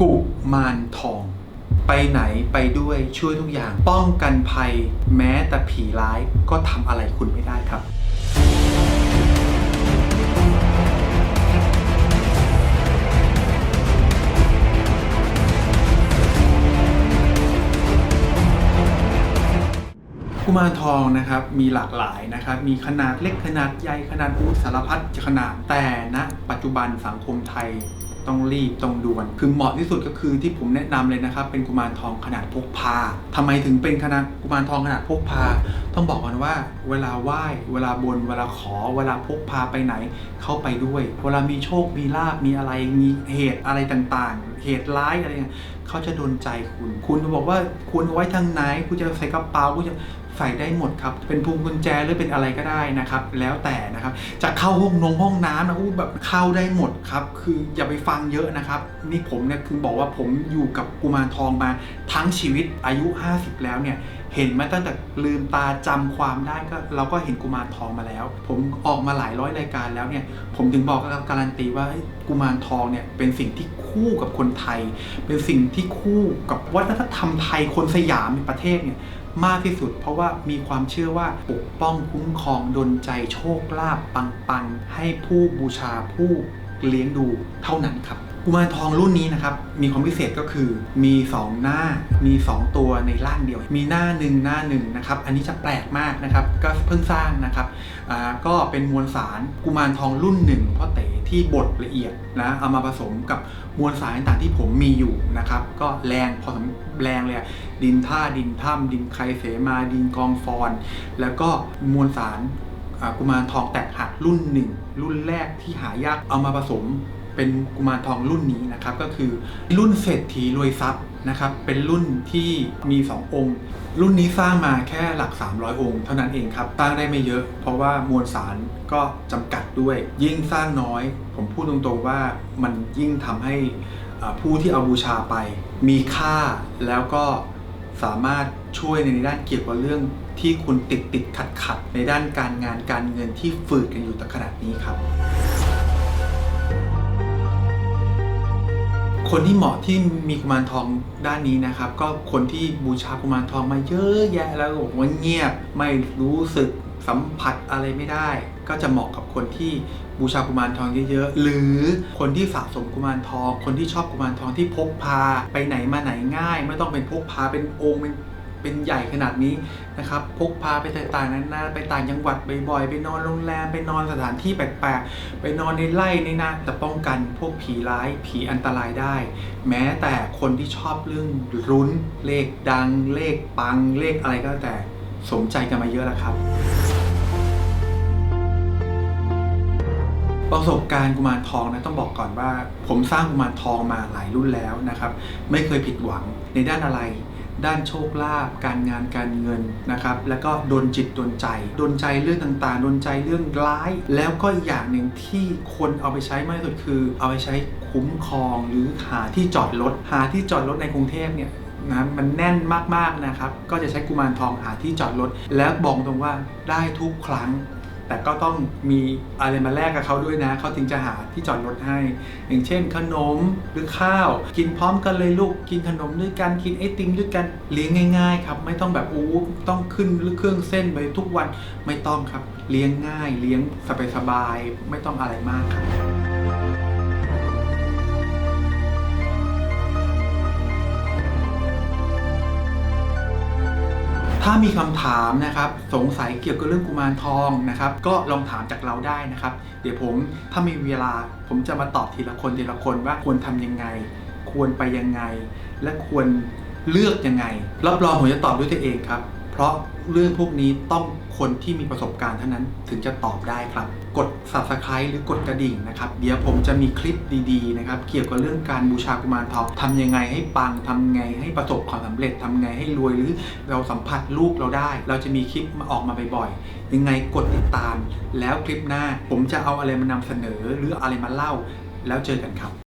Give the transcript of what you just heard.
กุมารทอง ไปไหนไปด้วยช่วยทุกอย่าง ป้องกันภัย แม้แต่ผีร้ายก็ทำอะไรคุณไม่ได้ครับ กุมารทองนะครับมีหลากหลายนะครับมีขนาดเล็กขนาดใหญ่ขนาดอูสารพัดขนาดแต่ณปัจจุบันสังคมไทย ต้องรีบต้องด่วน คือเหมาะที่สุดก็คือที่ผมแนะนำเลยนะครับ เป็นกุมารทองขนาดพกพาทำไมถึงเป็นขนาดกุมารทองขนาดพกพา ต้องบอกก่อนว่า เวลาไหว้ เวลาบน เวลาขอ เวลาพกพาไปไหน เข้าไปด้วย เวลามีโชค มีลาบ มีอะไร มีเหตุอะไรต่างๆ เหตุร้ายอะไรเงี้ยเขาจะโดนใจคุณ คุณจะบอกว่าคุณไว้ทางไหน คุณจะใส่กระเป๋าคุณจะ ใส่ได้หมดครับ เป็นพวงกุญแจหรือเป็นอะไรก็ได้นะครับ แล้วแต่นะครับ จะเข้าห้องนงห้องน้ำนะอู้แบบเข้าได้หมดครับ คืออย่าไปฟังเยอะนะครับ นี่ผมเนี่ยคือบอกว่าผมอยู่กับกุมารทองมาทั้งชีวิตอายุ 50 แล้วเนี่ยเห็นมาตั้งแต่ลืมตาจำความได้ก็เราก็เห็นกุมารทองมาแล้ว ผมออกมาหลายร้อยรายการแล้วเนี่ย ผมถึงบอกกับการันตีว่ากุมารทองเนี่ยเป็นสิ่งที่คู่กับคนไทย เป็นสิ่งที่คู่กับวัฒนธรรมไทยคนสยามในประเทศเนี่ย มากที่สุด เพราะว่ามีความเชื่อว่าปกป้องคุ้มครองดลใจโชคลาภปังปังๆให้ผู้บูชาผู้เลี้ยงดูเท่านั้นครับ กุมารทองรุ่นนี้นะครับ มีความพิเศษก็คือมี 2 หน้า มี 2 ตัวในร่างเดียว มีหน้าหนึ่งหน้าหนึ่งนะครับ อันนี้จะแปลกมากนะครับ ก็เพิ่งสร้างนะครับอ่าก็เป็นมวลสารกุมารทองรุ่นหนึ่งพ่อเต๋ที่บดละเอียดนะเอามาผสมกับมวลสารต่างๆที่ผมมีอยู่นะครับ ก็แรงพอสมแรงเลยอะดินท่าดินถ้ำดินไครเสมาดินกองฟอน แล้วก็มวลสารกุมารทองแตกหักรุ่นหนึ่งรุ่นแรกที่หายากเอามาผสม เป็นกุมารทองรุ่นนี้นะครับก็คือรุ่นเศรษฐีรวยทรัพย์นะครับเป็นรุ่นที่มี 2 องค์ รุ่นนี้สร้างมาแค่หลัก 300 องค์ เท่านั้นเองครับสร้างได้ไม่เยอะ เพราะว่ามวลสารก็จำกัดด้วย ยิ่งสร้างน้อย ผมพูดตรงๆว่ามันยิ่งทำให้ผู้ที่เอาบูชาไป มีค่าแล้วก็สามารถช่วยในด้านเกี่ยวกับเรื่องที่คุณติดติดขัดขัดในด้านการงานการเงินที่ฝืดกันอยู่ตขนาดนี้ครับ คนที่เหมาะที่มีกุมารทองด้านนี้นะครับ ก็คนที่บูชากุมารทองมาเยอะแยะแล้วบอกว่าเงียบไม่รู้สึกสัมผัสอะไรไม่ได้ ก็จะเหมาะกับคนที่บูชากุมารทองเยอะๆ หรือคนที่สะสมกุมารทอง คนที่ชอบกุมารทองที่พกพาไปไหนมาไหนง่าย ไม่ต้องเป็นพกพาเป็นองค์เป็น เป็นใหญ่ขนาดนี้นะครับพกพาไปต่างๆนั้นนะไปต่างจังหวัดบ่อยๆ ไปนอนโรงแรมไปนอนสถานที่แปลกๆ ไปนอนในไร่ในนาแต่ป้องกันพวกผีร้ายผีอันตรายได้ แม้แต่คนที่ชอบเรื่องรุ้นเลขดังเลขปังเลขอะไรก็แล้วแต่สมใจกันมาเยอะแล้วครับประสบการณ์กุมารทองนะต้องบอกก่อนว่า ผมสร้างกุมารทองมาหลายรุ่นแล้วนะครับ ไม่เคยผิดหวังในด้านอะไร ด้านโชคลาภการงานการเงินนะครับแล้วก็ดนจิตดนใจดนใจเรื่องต่างๆดนใจเรื่องร้าย แล้วก็อีกอย่างหนึ่งที่คนเอาไปใช้มากที่สุดคือ เอาไปใช้คุ้มครองหรือหาที่จอดรถหาที่จอดรถในกรุงเทพเนี่ยนะมันแน่นมากๆนะครับ ก็จะใช้กุมารทองหาที่จอดรถ แล้วบอกตรงว่าได้ทุกครั้ง แต่ก็ต้องมีอะไรมาแลกกับเขาด้วยนะ เขาถึงจะหาที่จอดรถให้ อย่างเช่น ขนมหรือข้าว กินพร้อมกันเลยลูก กินขนมด้วยกัน กินไอติมด้วยกัน เลี้ยงง่ายๆ ครับ ไม่ต้องแบบอู้ต้องขึ้นเครื่องเส้นไปทุกวัน ไม่ต้องครับ เลี้ยงง่าย เลี้ยงสบายๆ ไม่ต้องอะไรมากครับ ถ้ามีคำถามนะครับสงสัยเกี่ยวกับเรื่องกุมารทองนะครับ ก็ลองถามจากเราได้นะครับ เดี๋ยวผมถ้ามีเวลาผมจะมาตอบทีละคนทีละคนว่าควรทำยังไง ควรไปยังไง และควรเลือกยังไง รับรองผมจะตอบด้วยตัวเองครับ เพราะเรื่องพวกนี้ต้องคนที่มีประสบการณ์เท่านั้นถึงจะตอบได้ครับ กด subscribe หรือกดกระดิ่งนะครับ เดี๋ยวผมจะมีคลิปดีๆนะครับ เกี่ยวกับเรื่องการบูชากุมารทองทำยังไงให้ปังทำไงให้ประสบความสำเร็จทำไงให้รวยหรือเราสัมผัสลูกเราได้ เราจะมีคลิปมาออกมาบ่อยๆ ยังไงกดติดตาม แล้วคลิปหน้าผมจะเอาอะไรมานำเสนอหรืออะไรมาเล่า แล้วเจอกันครับ